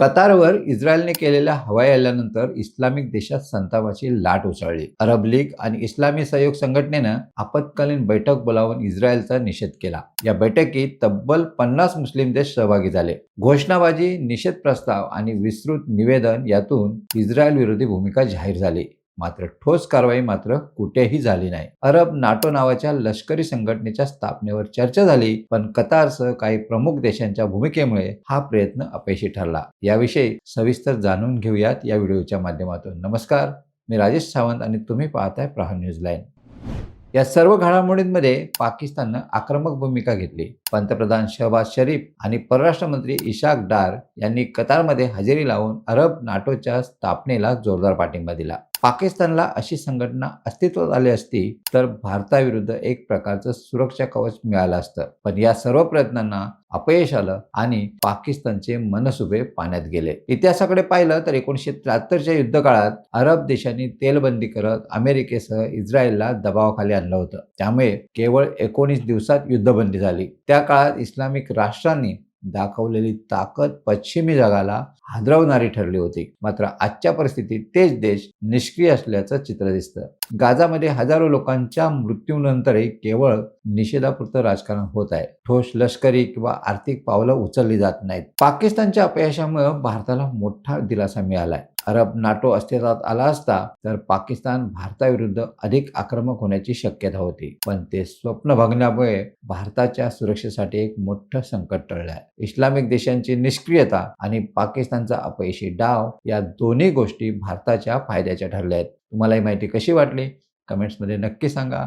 कतारवर इस्रायलने केलेल्या हवाई हल्ल्यानंतर इस्लामिक देशात संतापाची लाट उसळली. अरब लीग आणि इस्लामी सहयोग संघटनेनं आपत्कालीन बैठक बोलावून इस्रायलचा निषेध केला. या बैठकीत तब्बल पन्नास मुस्लिम देश सहभागी झाले. घोषणाबाजी निषेध प्रस्ताव आणि विस्तृत निवेदन यातून इस्रायल विरोधी भूमिका जाहीर झाली. मात्र ठोस कारवाई मात्र कुठेही झाली नाही. अरब नाटो नावाच्या लष्करी संघटनेच्या स्थापनेवर चर्चा झाली पण कतारसह काही प्रमुख देशांच्या भूमिकेमुळे हा प्रयत्न अपयशी ठरला. याविषयी सविस्तर जाणून घेऊयात या व्हिडिओच्या माध्यमातून. नमस्कार मी राजेश सावंत आणि तुम्ही पाहताय प्रहार न्यूज लाईन. या सर्व घडामोडींमध्ये पाकिस्ताननं आक्रमक भूमिका घेतली. पंतप्रधान शहबाज शरीफ आणि परराष्ट्र मंत्री इशाक डार यांनी कतारमध्ये हजेरी लावून अरब नाटोच्या स्थापनेला जोरदार पाठिंबा दिला. पाकिस्तानला अशी संघटना अस्तित्वात आली असती तर भारताविरुद्ध एक प्रकारचं सुरक्षा कवच मिळालं असतं. पण या सर्व प्रयत्नांना अपयश आलं आणि पाकिस्तानचे मनसुबे पाण्यात गेले. इतिहासाकडे पाहिलं तर एकोणीसशे त्र्याहत्तरच्या युद्धकाळात अरब देशांनी तेलबंदी करत अमेरिकेसह इस्रायलला दबावाखाली आणलं होतं. त्यामुळे केवळ एकोणीस दिवसात युद्धबंदी झाली. त्या काळात इस्लामिक राष्ट्रांनी दाखवलेली ताकद पश्चिमी जगाला हादरवणारी ठरली होती. मात्र आजच्या परिस्थितीत तेच देश निष्क्रिय असल्याचं चित्र दिसतं. गाजामध्ये हजारो लोकांच्या मृत्यूनंतरही केवळ निषेधापुरतं राजकारण होत आहे. ठोस लष्करी किंवा आर्थिक पावलं उचलली जात नाहीत. पाकिस्तानच्या अपयशामुळे भारताला मोठा दिलासा मिळालाय. अरब नाटो अस्तित्वात आला असता तर पाकिस्तान भारताविरुद्ध अधिक आक्रमक होण्याची शक्यता होती. पण ते स्वप्न भागण्यामुळे भारताच्या सुरक्षेसाठी एक मोठं संकट टळलं आहे इस्लामिक देशांची निष्क्रियता आणि पाकिस्तानचा अपयशी डाव या दोन्ही गोष्टी भारताच्या फायद्याच्या ठरल्या आहेत तुम्हाला ही माहिती कशी वाटली? कमेंट्समध्ये नक्की सांगा.